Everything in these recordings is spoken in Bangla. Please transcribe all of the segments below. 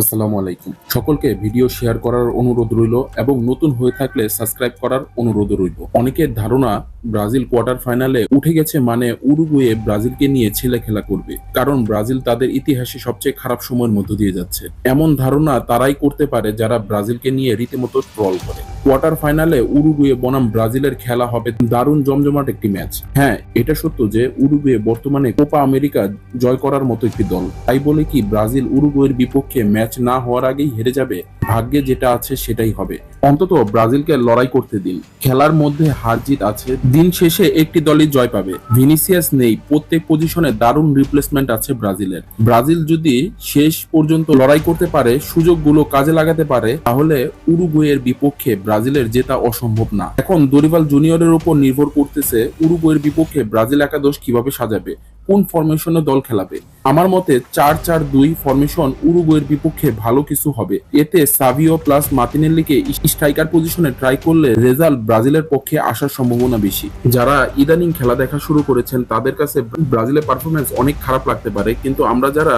আসসালামু আলাইকুম। সকলকে ভিডিও শেয়ার করার অনুরোধ রইল এবং নতুন হয়ে থাকলে সাবস্ক্রাইব করার অনুরোধ রইল। অনেকের ধারণা ব্রাজিল কোয়ার্টার ফাইনালে উঠে গেছে মানে উরুগুয়ে ব্রাজিলকে নিয়ে ছেলে খেলা করবে, কারণ ব্রাজিল তাদের ইতিহাসে সবচেয়ে খারাপ সময়ের মধ্য দিয়ে যাচ্ছে। এমন ধারণা তারাই করতে পারে যারা ব্রাজিলকে নিয়ে রীতিমতো ট্রল করে। কোয়ার্টার ফাইনালে উরুগুয়ে বনাম ব্রাজিলের খেলা হবে। দারুণ জমজমাট একটি ম্যাচ। হ্যাঁ এটা সত্য যে উরুগুয়ে বর্তমানে কোপা আমেরিকা জয় করার মতো একটি দল। তাই বলে কি ব্রাজিল উরুগুয়ের বিপক্ষে ম্যাচ না হওয়ার আগেই হেরে যাবে ভাগ্যে যেটা আছে সেটাই হবে। অন্তত ব্রাজিলকে লড়াই করতে দিন। খেলার মধ্যে হার জিত আছে। দিন শেষে একটি দলই জয় পাবে। ভিনিসিয়াস নেই। প্রত্যেক পজিশনে দারুণ রিপ্লেসমেন্ট আছে ব্রাজিলের। ব্রাজিল যদি শেষ পর্যন্ত লড়াই করতে পারে, সুযোগগুলো কাজে লাগাতে পারে, তাহলে উরুগুয়ের বিপক্ষে ব্রাজিলের জেতা অসম্ভব না। এখন দরিবাল জুনিয়রের উপর নির্ভর করতেছে উরুগুয়ের বিপক্ষে ব্রাজিল একাদশ কীভাবে সাজাবে। কোন ফরমেশনে দল খেলাবে? আমার মতে চার চার দুই ফরমেশন উরুগুয়ের বিপক্ষে ভালো কিছু হবে। এতে সাভিও প্লাস মাতিনেল্লিকে স্ট্রাইকার পজিশনে ট্রাই করলে রেজাল্ট ব্রাজিলের পক্ষে আসার সম্ভাবনা বেশি। যারা ইদানিং খেলা দেখা শুরু করেছেন, তাদের কাছে ব্রাজিলের পারফরমেন্স অনেক খারাপ লাগতে পারে। কিন্তু আমরা যারা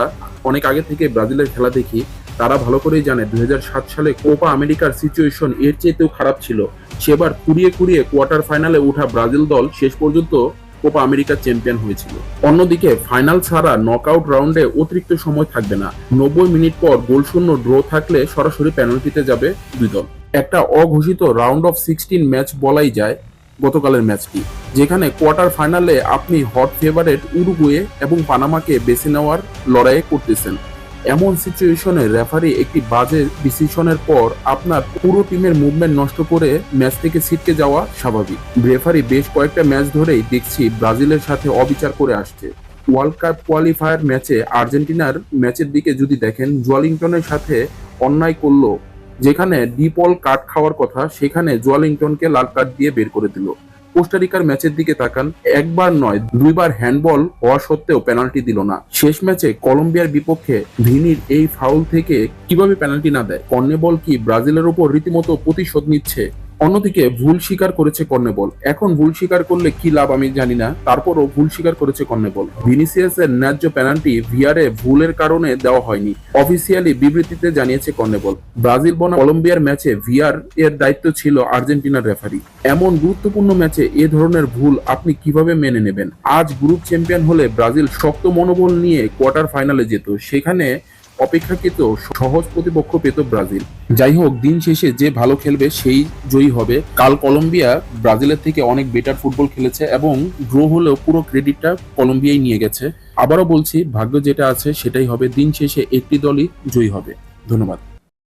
অনেক আগে থেকে ব্রাজিলের খেলা দেখি, তারা ভালো করেই জানে দুই হাজার সাত সালে কোপা আমেরিকার সিচুয়েশন এর চেয়েতেও খারাপ ছিল। সেবার কুড়িয়ে কুড়িয়ে কোয়ার্টার ফাইনালে ওঠা ব্রাজিল দল শেষ পর্যন্ত কোপা আমেরিকার চ্যাম্পিয়ন হয়েছিল। অন্যদিকে, ফাইনাল ছাড়া নকআউট রাউন্ডে অতিরিক্ত সময় থাকবে না। নব্বই মিনিট পর গোলশূন্য ড্র থাকলে সরাসরি পেনাল্টিতে যাবে দুই দল। একটা অঘোষিত রাউন্ড অফ সিক্সটিন ম্যাচ বলাই যায় গতকালের ম্যাচটি, যেখানে কোয়ার্টার ফাইনালে আপনি হট ফেভারেট উরুগুয়ে এবং পানামাকে বেছে নেওয়ার লড়াইয়ে করতেছেন। এমন সিচুয়েশনে রেফারি একটি বাজে ডিসিশনের পর আপনার পুরো টিমের মুভমেন্ট নষ্ট করে ম্যাচ থেকে ছিটকে যাওয়া স্বাভাবিক। রেফারি বেশ কয়েকটা ম্যাচ ধরেই দেখছি ব্রাজিলের সাথে অবিচার করে আসছে। ওয়ার্ল্ড কাপ কোয়ালিফায়ার ম্যাচে আর্জেন্টিনার ম্যাচের দিকে যদি দেখেন, জোয়ালিংটনের সাথে অন্যায় করল, যেখানে ডিপল কাট খাওয়ার কথা, সেখানে জোয়ালিংটনকে লাল কার্ড দিয়ে বের করে দিল। কোস্টারিকার ম্যাচের দিকে তাকান, একবার নয়, দুইবার হ্যান্ডবল হওয়া সত্ত্বেও পেনাল্টি দিল না। শেষ ম্যাচে কলম্বিয়ার বিপক্ষে ভিনির এই ফাউল থেকে কীভাবে পেনাল্টি না দেয়? কর্নেবল কি ব্রাজিলের উপর রীতিমতো প্রতিশোধ নিচ্ছে? অন্যদিকে ভুল স্বীকার করেছে কর্নেবল। এখন ভুল স্বীকার করলে কি লাভ আমি জানি না। তারপরও ভুল স্বীকার করেছে কর্নেবল। ভিনিসিয়াসের ন্যায্য পেনাল্টি ভিআরে ভুলের কারণে দেওয়া হয়নি অফিসিয়ালি বিবৃতিতে জানিয়েছে কর্নেবল। ব্রাজিল বনাম কলম্বিয়ার ম্যাচে ভিআর এর দায়িত্ব ছিল আর্জেন্টিনার রেফারি এমন গুরুত্বপূর্ণ ম্যাচে এ ধরনের ভুল আপনি কীভাবে মেনে নেবেন? আজ গ্রুপ চ্যাম্পিয়ন হলে ব্রাজিল শক্ত মনোবল নিয়ে কোয়ার্টার ফাইনালে যেত। সেখানে অপেক্ষাকৃত সহজ প্রতিপক্ষ পেত ব্রাজিল। যাই হোক দিন শেষে যে ভালো খেলবে সেই জয়ী হবে। কাল কলম্বিয়া ব্রাজিলের থেকে অনেক বেটার ফুটবল খেলেছে এবং ড্র হলেও পুরো ক্রেডিটটা কলম্বিয়াই নিয়ে গেছে। আবারও বলছি, ভাগ্য যেটা আছে সেটাই হবে। দিন শেষে একটি দলই জয়ী হবে। ধন্যবাদ।